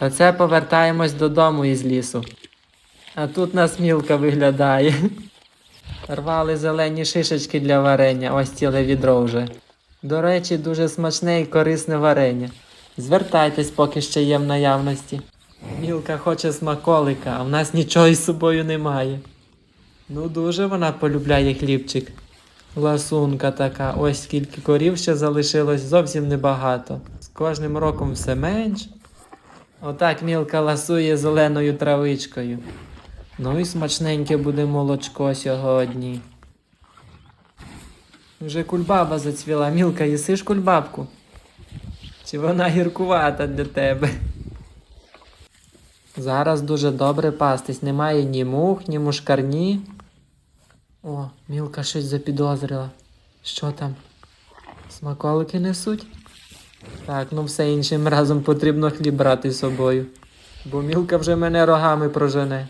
Оце повертаємось додому із лісу. А тут нас мілка виглядає. Рвали зелені шишечки для варення, ось ціле відро вже. До речі, дуже смачне і корисне варення. Звертайтесь, поки ще є в наявності. Мілка хоче смаколика, а в нас нічого із собою немає. Ну, дуже вона полюбляє хлібчик. Ласунка така, ось скільки корів ще залишилось зовсім небагато. З кожним роком все менш. Отак мілка ласує зеленою травичкою. Ну і смачненьке буде молочко сьогодні. Вже кульбаба зацвіла. Мілка, їсиш кульбабку? Чи вона гіркувата для тебе? Зараз дуже добре пастись. Немає ні мух, ні мушкарні. О, Мілка щось запідозрила. Що там? Смаколики несуть? Так, ну все іншим разом потрібно хліб брати з собою. Бо мілка вже мене рогами прожене.